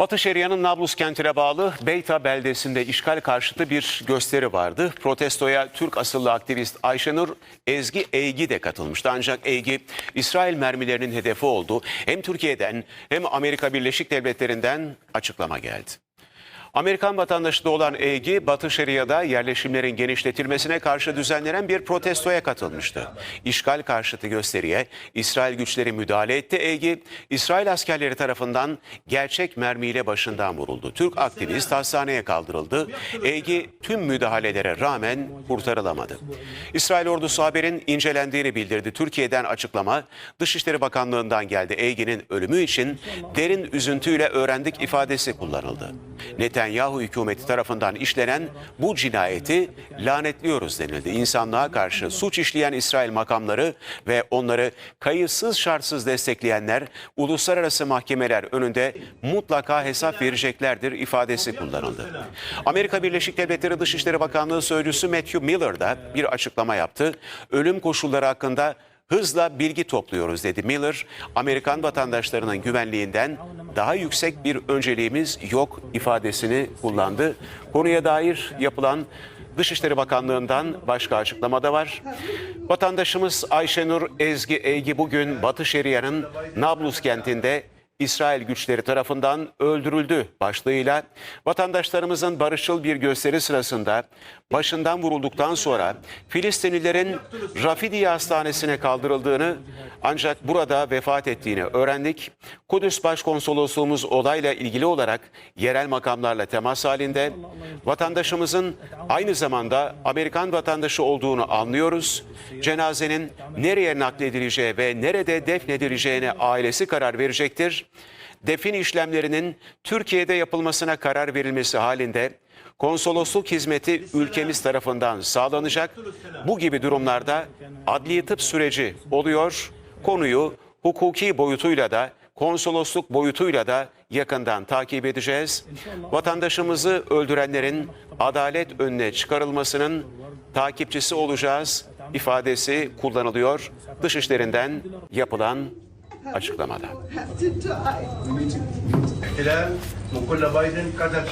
Batı Şeria'nın Nablus kentine bağlı Beyta beldesinde işgal karşıtı bir gösteri vardı. Protestoya Türk asıllı aktivist Ayşenur Ezgi Eygi de katılmıştı. Ancak Eygi İsrail mermilerinin hedefi oldu. Hem Türkiye'den hem Amerika Birleşik Devletleri'nden açıklama geldi. Amerikan vatandaşı da olan Eygi, Batı Şeria'da yerleşimlerin genişletilmesine karşı düzenlenen bir protestoya katılmıştı. İşgal karşıtı gösteriye İsrail güçleri müdahale etti. Eygi, İsrail askerleri tarafından gerçek mermiyle başından vuruldu. Türk aktivist hastaneye kaldırıldı. Eygi tüm müdahalelere rağmen kurtarılamadı. İsrail ordusu haberin incelendiğini bildirdi. Türkiye'den açıklama Dışişleri Bakanlığı'ndan geldi. Eygi'nin ölümü için derin üzüntüyle öğrendik ifadesi kullanıldı. Netanyahu hükümeti tarafından işlenen bu cinayeti lanetliyoruz denildi. İnsanlığa karşı suç işleyen İsrail makamları ve onları kayıtsız şartsız destekleyenler uluslararası mahkemeler önünde mutlaka hesap vereceklerdir ifadesi kullanıldı. Amerika Birleşik Devletleri Dışişleri Bakanlığı Sözcüsü Matthew Miller da bir açıklama yaptı. Ölüm koşulları hakkında hızla bilgi topluyoruz dedi Miller. Amerikan vatandaşlarının güvenliğinden daha yüksek bir önceliğimiz yok ifadesini kullandı. Konuya dair yapılan Dışişleri Bakanlığı'ndan başka açıklama da var. Vatandaşımız Ayşenur Ezgi Eygi bugün Batı Şeria'nın Nablus kentinde İsrail güçleri tarafından öldürüldü başlığıyla vatandaşlarımızın barışçıl bir gösteri sırasında başından vurulduktan sonra Filistinlilerin Rafidiye Hastanesi'ne kaldırıldığını ancak burada vefat ettiğini öğrendik. Kudüs Başkonsolosluğumuz olayla ilgili olarak yerel makamlarla temas halinde vatandaşımızın aynı zamanda Amerikan vatandaşı olduğunu anlıyoruz. Cenazenin nereye nakledileceği ve nerede defnedileceğine ailesi karar verecektir. Defin işlemlerinin Türkiye'de yapılmasına karar verilmesi halinde konsolosluk hizmeti ülkemiz tarafından sağlanacak. Bu gibi durumlarda adli tıp süreci oluyor. Konuyu hukuki boyutuyla da konsolosluk boyutuyla da yakından takip edeceğiz. Vatandaşımızı öldürenlerin adalet önüne çıkarılmasının takipçisi olacağız ifadesi kullanılıyor dışişlerinden yapılan açıklamada.